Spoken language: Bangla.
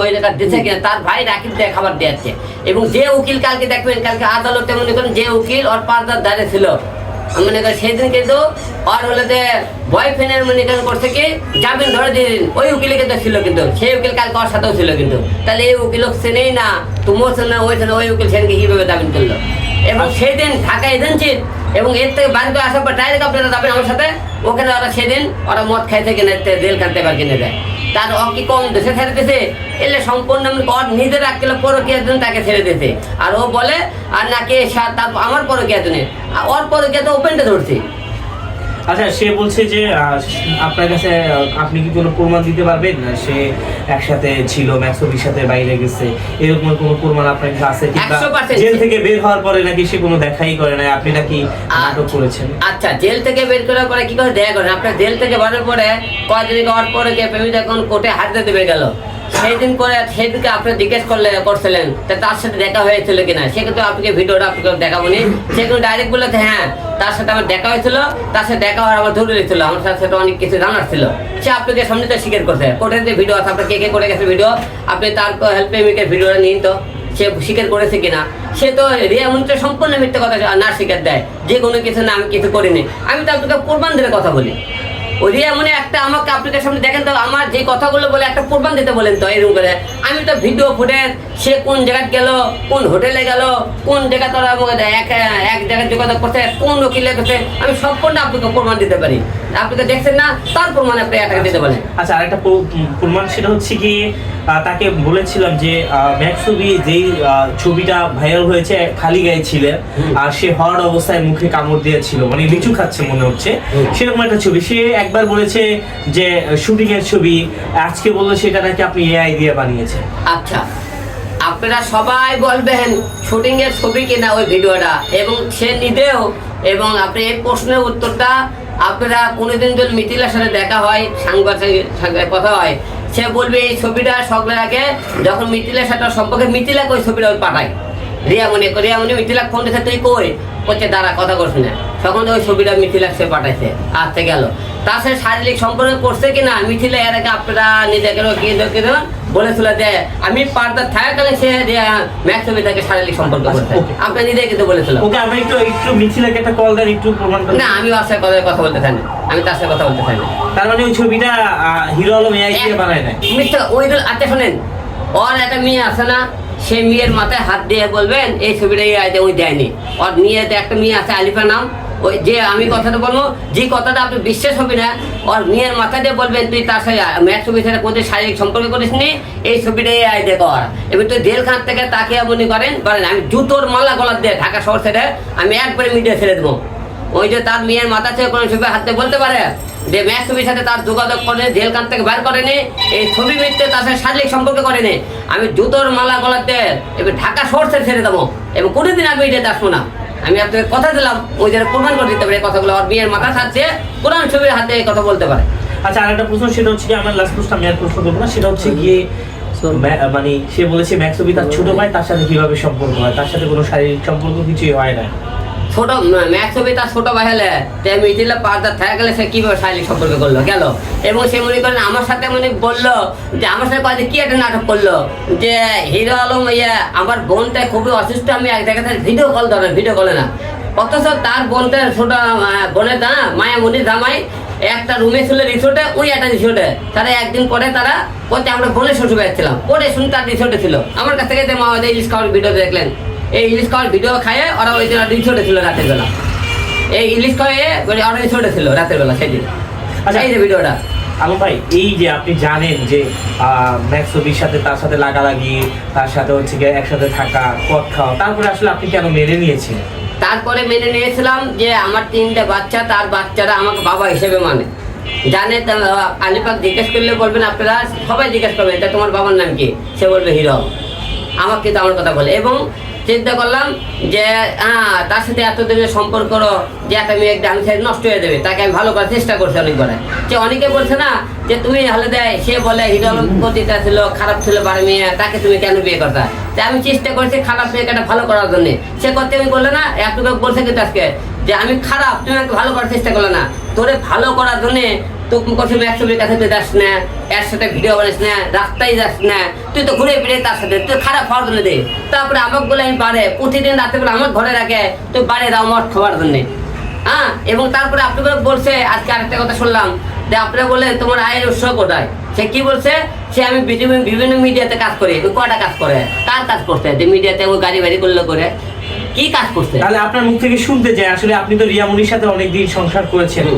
ওই দিচ্ছে কিনা তার ভাই রাকিব দেয় খাবার দিয়েছে এবং যে উকিল কালকে দেখবেন কালকে আদালতে মনে করেন যে উকিল ওর পার্দার দ্বারে ছিল। মনে করেন সেদিন কিন্তু হলে যে বয়ফ্রেন্ডের মনে করেন করছে কি জামিন ধরে দিয়ে দিন। ওই উকিলে কিন্তু ছিল কিন্তু। সেই উকিল কালকে ওর সাথেও ছিল কিন্তু। তাহলে এই উকিল চেনেই না। তুমিও চেনে ওই চেনে ওই উকিল সেদিনকে কীভাবে জামিন করল? এবং সেই দিন ঢাকা এজেন্সির এবং এর থেকে বাড়িতে আসার পর ডাইরেক্ট আপনারা যাবেন আমার সাথে। ওখানে ওরা সেদিন ওরা মদ খাইতে কিনে জেল কাটতে পার কিনে দেয় তার অকি কম দেশে ছেড়ে দিছে? এলে সম্পূর্ণ নিজের রাখলে পরকিয়ার জন্য তাকে ছেড়ে দিছে। আর ও বলে, আর নাকি আমার পরকিয়ার আর ওর পরকিয়া তো ওপেনটা ধরছি। আচ্ছা সে বলছে যে আপনার কাছে আপনি কি কোনো প্রমাণ দিতে পারবেন? না সে একসাথে ছিল ম্যাক্সবির সাথে বাইরে গেছে। এরকম কোনো প্রমাণ আপনার কাছে আছে কিংবা জেল থেকে বের হওয়ার পরে নাকি সে কোনো দেখাই করে না আপনি নাকি নাটক করেছেন? আচ্ছা জেল থেকে বের করার পরে কি করে দেখা করেন? আপনার জেল থেকে বেরোর পরে কয়দিন হওয়ার পরে কে প্রেমিক এখন কোর্টে হারতে দেবে গেল? সেই দিন করে সেদিনকে আপনি জিজ্ঞেস করলে করছিলেন, তা তার সাথে দেখা হয়েছিল কিনা? সেক্ষেত্রে আপনাকে ভিডিওটা আপনাকে দেখাবো নি সে কিন্তু ডাইরেক্ট বললে যে হ্যাঁ তার সাথে আমার দেখা হয়েছিল, তার সাথে দেখা হওয়ার আমার ধরে ছিল, আমার সাথে সাথে অনেক কিছু জানার ছিল। সে আপনাকে সামনে স্বীকার করছে। কোর্টের যে ভিডিও আছে, আপনার কে কে করে গেছে ভিডিও, আপনি তার হেল্প প্রেমিকের ভিডিওটা নিন তো। সে স্বীকার করেছে কিনা? সে তো রিয়া মন্ত্রে সম্পূর্ণ মিথ্যে কথা না স্বীকার দেয়। যে কোনো কিছু না, আমি কিছু করিনি। আমি তো আপনাকে প্রমাণ দিলে কথা বলি। ওই এমন একটা আমাকে আপনাদের সামনে দেখেন তো, আমার যে কথাগুলো বলে, একটা প্রমাণ দিতে বলেন তো, এরকম করে। আমি তো ভিডিও ফুটেজ সে কোন জায়গায় গেল, কোন হোটেলে গেল, কোন জায়গা তারা এক এক জায়গায় যোগাযোগ করছে, কোন উকিলে করছে আমি সম্পূর্ণ আপনাকে প্রমাণ দিতে পারি। আপনি তো দেখছেন না, তার প্রমাণ আপনি একটা দিতে বলেন। আচ্ছা আরেকটা প্রমাণ সেটা হচ্ছে কি তাকে বলেছিলাম যে ম্যাক্সবি যেই ছবিটা ভাইরাল হয়েছে খালি গায়ে ছিলেন আর সে হওয়ার অবস্থায় মুখে কামড় দিয়েছিল মানে লিচু খাচ্ছে মনে হচ্ছে। সেরকম একটা ছবি। সে একবার বলেছে যে শুটিং এর ছবি আজকে বলল সেটা নাকি আপনি এআই দিয়ে বানিয়েছেন। আচ্ছা আপনারা সবাই বলবেন শুটিং এর ছবি কিনা ওই ভিডিওটা এবং সে নিজেও এবং আপনি এই প্রশ্নের উত্তরটা আপনারা কোনোদিন যদি মিথিলার সাথে দেখা হয় সাংবাদিক সাথে কথা হয় সে বলবে এই ছবিটা সকলের আগে যখন মিথিলার সাথে সম্পর্কে মিথিলাকে ওই ছবিটা ওই পাঠায়? রিয়ামণি রিয়ামণি মিথিলা ফোন দিতে তুই কই? করছে দাঁড়া কথা করছি না। তখন ওই ছবিটা মিথিলা সে পাঠাইছে আসতে গেল। তার সাথে শারীরিক সম্পর্ক করছে কিনা মিথিলা এর আগে আপনারা নিজেকে বলেছিল যে আমি পার্দার থাকাকালে সে ম্যাক্স ছবি তাকে শারীরিক সম্পর্ক আচ্ছা, করছে। okay. আপনি নিজে কিন্তু বলেছিল ওকে আমি একটু একটু মিছিলাকে একটা কল দেন একটু প্রমাণ না আমি সাথে কথা বলতে চাই না। আমি তার সাথে কথা বলতে চাই না। তার মানে ওই ছবিটা হিরো আলম এআই দিয়ে বানায় নাই? মিস্টার ওই দল আচ্ছা শোনেন। ওর একটা মেয়ে আছে না সেই মেয়ের মাথায় হাত দিয়ে বলবেন এই ছবিটা আয়তে ওই দেয়নি। ওর মেয়েতে একটা মেয়ে আছে আলিফা নাম। ওই যে আমি কথাটা বলব যে কথাটা আপনি বিশ্বাস হবে না ওর মেয়ের মাথা দিয়ে বলবেন তুই তার সাথে ম্যাচ ছবির সাথে কোথায় শারীরিক সম্পর্ক করিস নি এই ছবিটা এই আয়তে কর। এবার তুই জেলখান থেকে তাকে মনে করেন বলেন আমি জুতোর মালা গলার দিয়ে ঢাকা শহর ছেড়ে আমি একবারে মিডিয়া ছেড়ে দেবো। ওই যে তার মেয়ের মাথা থেকে কোনো ছবি হাতে বলতে পারে যে ম্যাচ ছবির সাথে তার যোগাযোগ করে জেল কান থেকে বার করেনি এই ছবি মিথ্যে তার সাথে শারীরিক সম্পর্ক করেনি। আমি জুতোর মালা গলাতে এবার ঢাকা সরষে ছেড়ে দেবো। এবং কোনোদিন আমি এটা আসব না। আমি আপনাকে কথা দিলাম ওই যে প্রমাণ করে দিতে পারে কথাগুলো। আর বিয়ের মাথা থাকছে কোরআন ছবির হাতে এই কথা বলতে পারে। আচ্ছা আরেকটা প্রশ্ন সেটা হচ্ছে কি আমার লাস্ট প্রশ্ন আমি আর প্রশ্ন করব না সেটা হচ্ছে গিয়ে ম্যা- মানে সে বলেছে ম্যাক্সবি তার ছোট ভাই তার সাথে কীভাবে সম্পর্ক হয়? তার সাথে কোনো শারীরিক সম্পর্ক কিছুই হয় না। ছোট ম্যাক্স ছবি তার ছোট ভাই হলে মিটিলে পার্দার থাকা গেলে সে কীভাবে শারীরিক সম্পর্ক করল, গেল? এবং সে মনে করেন আমার সাথে মনে বলল যে, আমার সাথে কয়েকদিন কি একটা নাটক করল, যে হিরো আলম ইয়ে আমার বোনটা খুবই অসুস্থ, আমি এক জায়গাতে ভিডিও কল ধরেন ভিডিও কলে না। অথচ তার বোনটা ছোট বোনের দা মায়ামণির জামাই, একটা রুমে ছিল রিসোর্টে ওই একটা রিসোর্টে তারা একদিন পরে তারা বলতে আমরা বোনের শ্বশুর বাড়ি ছিলাম। পরে শুনি তার রিসোর্টে ছিল। আমার কাছ থেকে যে মা ইলিশ খাওয়ার ভিডিও দেখলেন এই ইলিশ খাওয়ার ভিডিও খাইয়ে ওরা ওই দিন রিসোর্টে ছিল রাতের বেলা। এই ইলিশ খাওয়াইয়ে মানে ওরা রিসোর্টে ছিল রাতের বেলা সেদিন। আচ্ছা এই যে ভিডিওটা। আলম ভাই এই যে আপনি জানেন যে ম্যাক্সবির সাথে তার সাথে লাগালাগি তার সাথে হচ্ছে গিয়ে একসাথে থাকা পথ খাওয়া তারপরে আসলে আপনি কেন মেনে নিয়েছিলেন তারপরে মেনে নিয়েছিলাম যে আমার তিনটে বাচ্চা তার বাচ্চারা আমাকে বাবা হিসেবে মানে। জানে তা, আলিপাক জিজ্ঞেস করলে বলবেন আপনারা সবাই জিজ্ঞেস করবেন এটা তোমার বাবার নাম কি? সে বলবে হিরো। আমাকে কিন্তু আমার কথা বলে। এবং চিন্তা করলাম যে হ্যাঁ তার সাথে এতদিনের সম্পর্ক যে একটা মেয়ে আমি ছেড়ে নষ্ট হয়ে দেবে তাকে আমি ভালো করার চেষ্টা করছি অনেক করে যে অনেকে বলছে না যে, তুমি হলে দেয়, সে বলে হিরো আলম পতিতা ছিল, খারাপ ছিল বারে মেয়ে, তাকে তুমি কেন বিয়ে করতা? তা আমি চেষ্টা করছি খারাপ মেয়েকে একটা ভালো করার জন্য। সে করতে আমি বললে না একটু বলছে কিন্তু আজকে যে, আমি খারাপ, তুমি আমাকে ভালো করার চেষ্টা করলে না। তোরে ভালো করার জন্য তো ম্যাক্সিমের কাছে তুই যাস না এর সাথে ভিডিও বানিস না রাস্তায় যাস না তুই তো ঘুরে ফিরে তার সাথে তুই খারাপ জন্য দে। তারপরে আমাকে বলে আমি পারে প্রতিদিন রাতে বলে আমার ঘরে রাখে তুই বাড়ি দাও মদ খাওয়ার জন্য। হ্যাঁ এবং তারপরে আপনি বলছে আজকে আরেকটা কথা শুনলাম যে আপনি বলে তোমার আয়ের উৎস কোথায়? সে কি বলছে? সে আমি বিভিন্ন বিভিন্ন মিডিয়াতে কাজ করি ওই কটা কাজ করে কার কাজ করতে? যে মিডিয়াতে ওই গাড়ি বাড়ি করলে করে কি কাজ করতে? তাহলে আপনার মুখ থেকে শুনতে চাই আসলে আপনি তো রিয়ামনির সাথে অনেকদিন সংসার করেছেন।